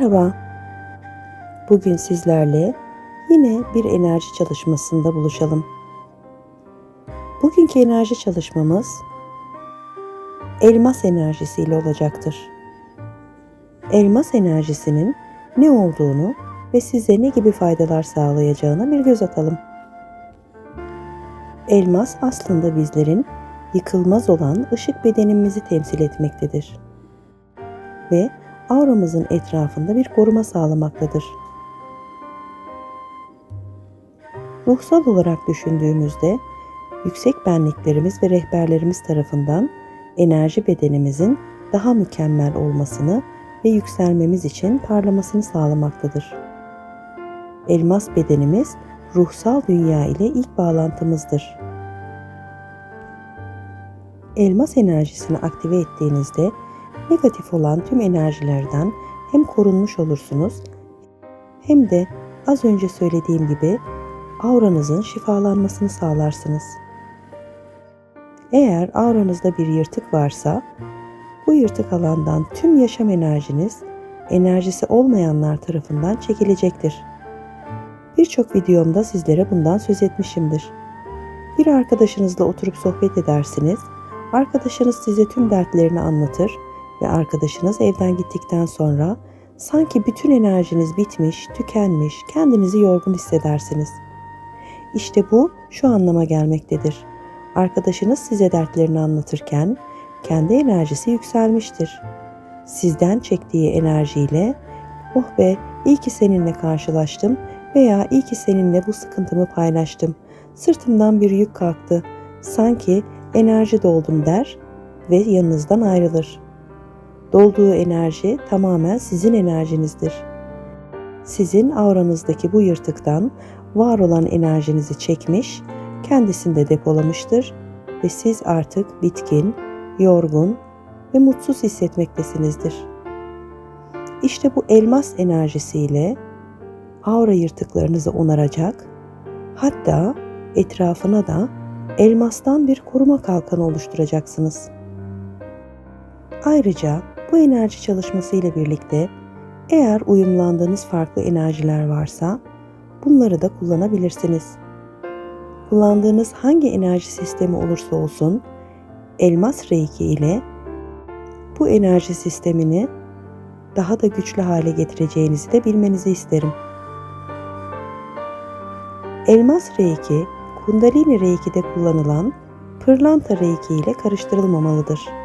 Merhaba. Bugün sizlerle yine bir enerji çalışmasında buluşalım. Bugünkü enerji çalışmamız elmas enerjisiyle olacaktır. Elmas enerjisinin ne olduğunu ve size ne gibi faydalar sağlayacağına bir göz atalım. Elmas aslında bizlerin yıkılmaz olan ışık bedenimizi temsil etmektedir. Ve auramızın etrafında bir koruma sağlamaktadır. Ruhsal olarak düşündüğümüzde yüksek benliklerimiz ve rehberlerimiz tarafından enerji bedenimizin daha mükemmel olmasını ve yükselmemiz için parlamasını sağlamaktadır. Elmas bedenimiz ruhsal dünya ile ilk bağlantımızdır. Elmas enerjisini aktive ettiğinizde negatif olan tüm enerjilerden hem korunmuş olursunuz hem de az önce söylediğim gibi auranızın şifalanmasını sağlarsınız. Eğer auranızda bir yırtık varsa bu yırtık alandan tüm yaşam enerjiniz enerjisi olmayanlar tarafından çekilecektir. Birçok videomda sizlere bundan söz etmişimdir. Bir arkadaşınızla oturup sohbet edersiniz. Arkadaşınız size tüm dertlerini anlatır ve arkadaşınız evden gittikten sonra sanki bütün enerjiniz bitmiş, tükenmiş, kendinizi yorgun hissedersiniz. İşte bu şu anlama gelmektedir. Arkadaşınız size dertlerini anlatırken kendi enerjisi yükselmiştir. Sizden çektiği enerjiyle oh be iyi ki seninle karşılaştım veya iyi ki seninle bu sıkıntımı paylaştım. Sırtımdan bir yük kalktı. Sanki enerji doldum der ve yanınızdan ayrılır. Dolduğu enerji tamamen sizin enerjinizdir. Sizin auranızdaki bu yırtıktan var olan enerjinizi çekmiş, kendisinde depolamıştır ve siz artık bitkin, yorgun ve mutsuz hissetmektesinizdir. İşte bu elmas enerjisiyle aura yırtıklarınızı onaracak, hatta etrafına da elmastan bir koruma kalkanı oluşturacaksınız. Ayrıca bu enerji çalışması ile birlikte eğer uyumlandığınız farklı enerjiler varsa bunları da kullanabilirsiniz. Kullandığınız hangi enerji sistemi olursa olsun elmas reiki ile bu enerji sistemini daha da güçlü hale getireceğinizi de bilmenizi isterim. Elmas reiki, kundalini reiki'de kullanılan pırlanta reiki ile karıştırılmamalıdır.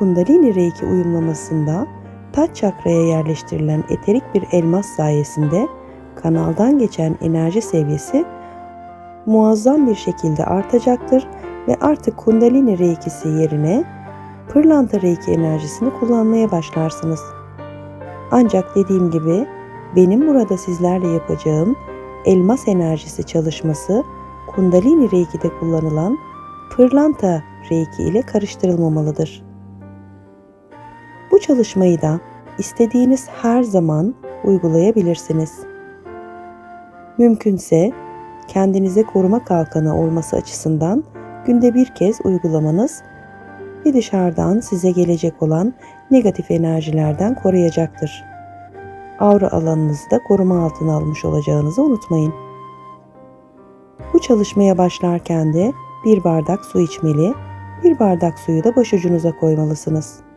Kundalini reiki uyumlamasında taç çakraya yerleştirilen eterik bir elmas sayesinde kanaldan geçen enerji seviyesi muazzam bir şekilde artacaktır ve artık kundalini reikisi yerine pırlanta reiki enerjisini kullanmaya başlarsınız. Ancak dediğim gibi benim burada sizlerle yapacağım elmas enerjisi çalışması kundalini reiki'de kullanılan pırlanta reiki ile karıştırılmamalıdır. Bu çalışmayı da istediğiniz her zaman uygulayabilirsiniz. Mümkünse kendinize koruma kalkanı olması açısından günde bir kez uygulamanız ve dışarıdan size gelecek olan negatif enerjilerden koruyacaktır. Aura alanınızı da koruma altına almış olacağınızı unutmayın. Bu çalışmaya başlarken de bir bardak su içmeli, bir bardak suyu da başucunuza koymalısınız.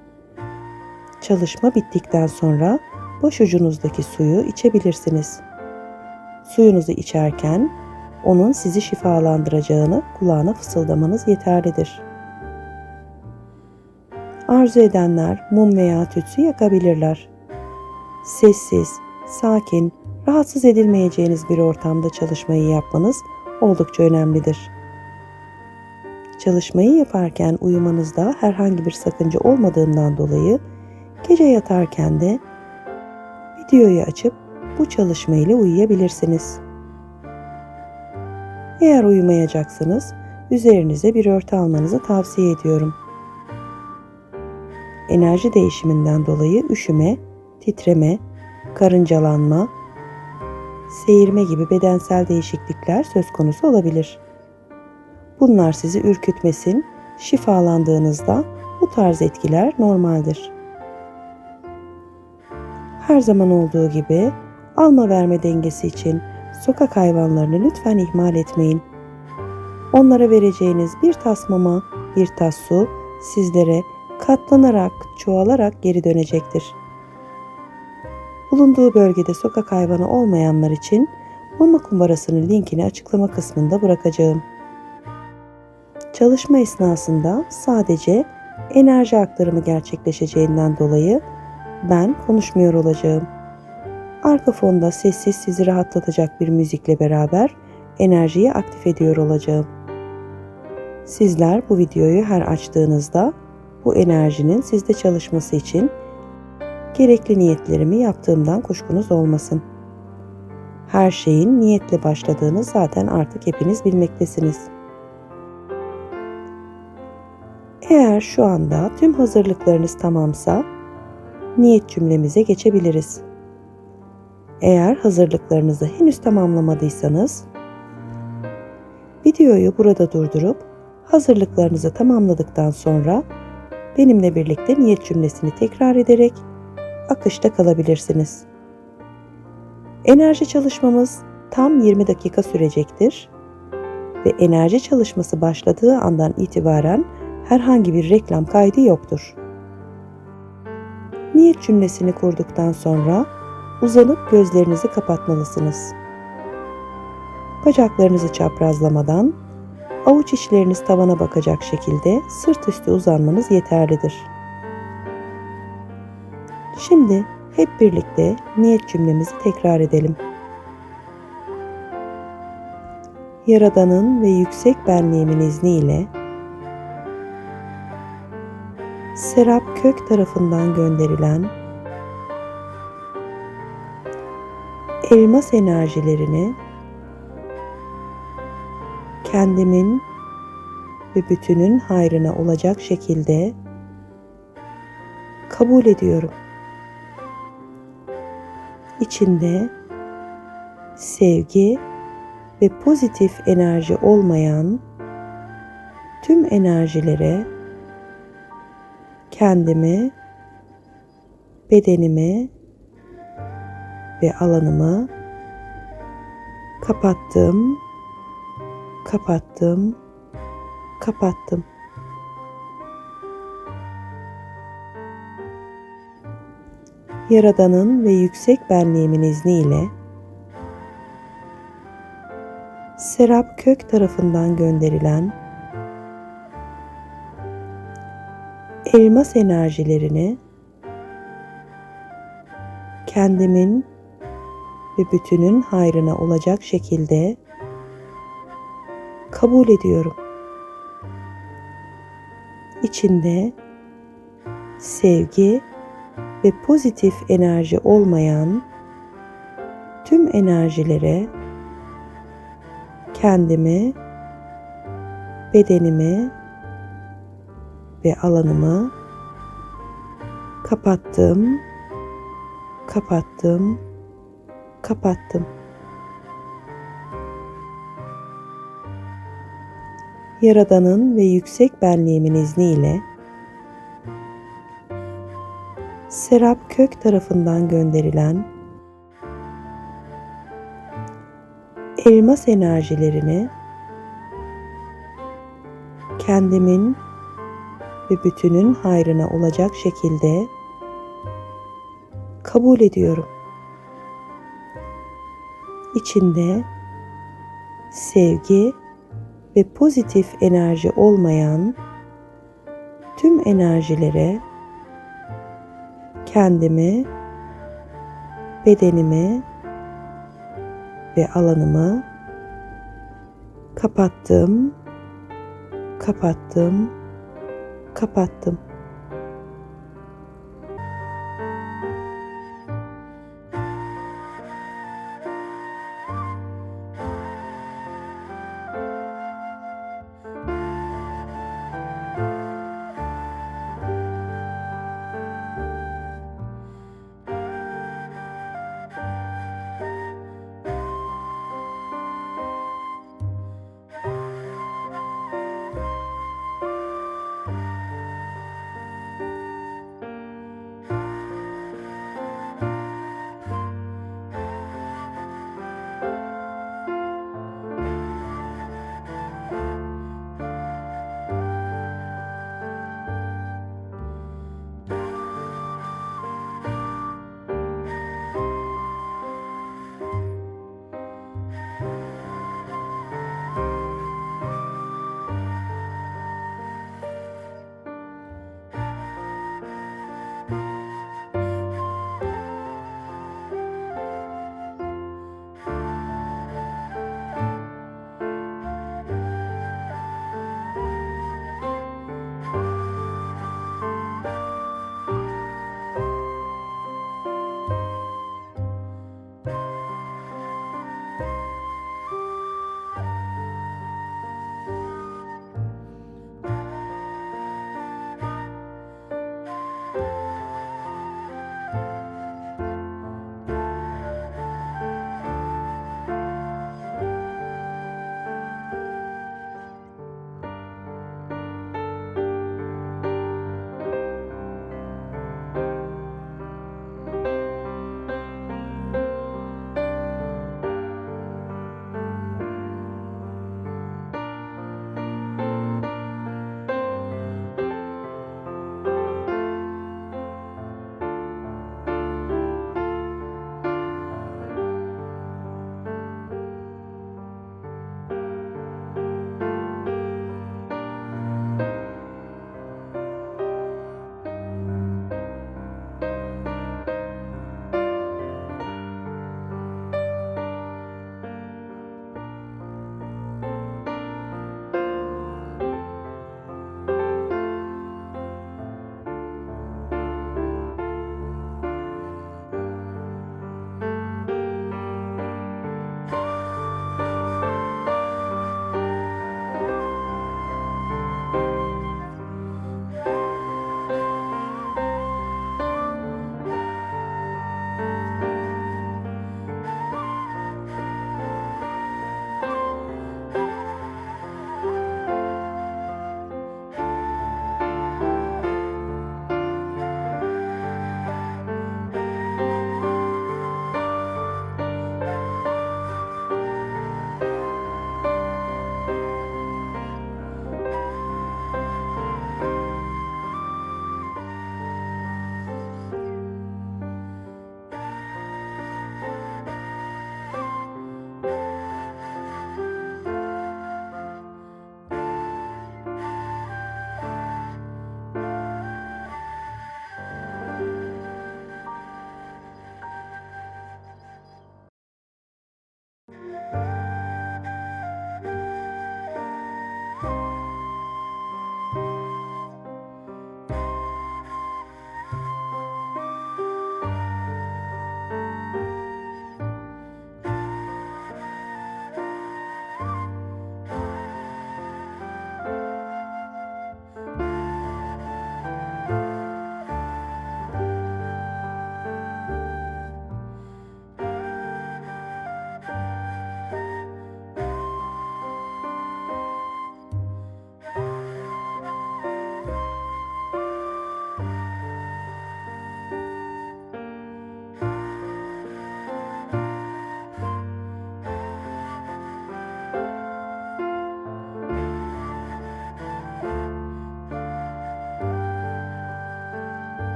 Çalışma bittikten sonra başucunuzdaki suyu içebilirsiniz. Suyunuzu içerken onun sizi şifalandıracağını kulağına fısıldamanız yeterlidir. Arzu edenler mum veya tütsü yakabilirler. Sessiz, sakin, rahatsız edilmeyeceğiniz bir ortamda çalışmayı yapmanız oldukça önemlidir. Çalışmayı yaparken uyumanızda herhangi bir sakınca olmadığından dolayı gece yatarken de videoyu açıp bu çalışma ile uyuyabilirsiniz. Eğer uyumayacaksanız üzerinize bir örtü almanızı tavsiye ediyorum. Enerji değişiminden dolayı üşüme, titreme, karıncalanma, seyirme gibi bedensel değişiklikler söz konusu olabilir. Bunlar sizi ürkütmesin, şifalandığınızda bu tarz etkiler normaldir. Her zaman olduğu gibi alma verme dengesi için sokak hayvanlarını lütfen ihmal etmeyin. Onlara vereceğiniz bir tas mama, bir tas su sizlere katlanarak, çoğalarak geri dönecektir. Bulunduğu bölgede sokak hayvanı olmayanlar için mama kumbarasının linkini açıklama kısmında bırakacağım. Çalışma esnasında sadece enerji aktarımı gerçekleşeceğinden dolayı ben konuşmuyor olacağım. Arka fonda sessiz sizi rahatlatacak bir müzikle beraber enerjiyi aktif ediyor olacağım. Sizler bu videoyu her açtığınızda bu enerjinin sizde çalışması için gerekli niyetlerimi yaptığımdan kuşkunuz olmasın. Her şeyin niyetle başladığını zaten artık hepiniz bilmektesiniz. Eğer şu anda tüm hazırlıklarınız tamamsa niyet cümlemize geçebiliriz. Eğer hazırlıklarınızı henüz tamamlamadıysanız videoyu burada durdurup hazırlıklarınızı tamamladıktan sonra benimle birlikte niyet cümlesini tekrar ederek akışta kalabilirsiniz. Enerji çalışmamız tam 20 dakika sürecektir ve enerji çalışması başladığı andan itibaren herhangi bir reklam kaydı yoktur. Niyet cümlesini kurduktan sonra uzanıp gözlerinizi kapatmalısınız. Bacaklarınızı çaprazlamadan avuç içleriniz tavana bakacak şekilde sırt üstü uzanmanız yeterlidir. Şimdi hep birlikte niyet cümlemizi tekrar edelim. Yaradan'ın ve yüksek benliğimin izniyle Serap Kök tarafından gönderilen elmas enerjilerini kendimin ve bütünün hayrına olacak şekilde kabul ediyorum. İçinde sevgi ve pozitif enerji olmayan tüm enerjilere kendimi, bedenimi ve alanımı kapattım, kapattım, kapattım. Yaradan'ın ve yüksek benliğimin izniyle Serap Kök tarafından gönderilen elmas enerjilerini kendimin ve bütünün hayrına olacak şekilde kabul ediyorum. İçinde sevgi ve pozitif enerji olmayan tüm enerjilere kendimi, bedenimi ve alanımı kapattım, kapattım, kapattım. Yaradan'ın ve yüksek benliğimin izniyle Serap Kök tarafından gönderilen elmas enerjilerini kendimin ve bütünün hayrına olacak şekilde kabul ediyorum. İçinde sevgi ve pozitif enerji olmayan tüm enerjilere kendimi, bedenimi ve alanımı kapattım, kapattım, kapattım.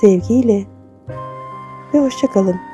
Sevgiyle ve hoşçakalın.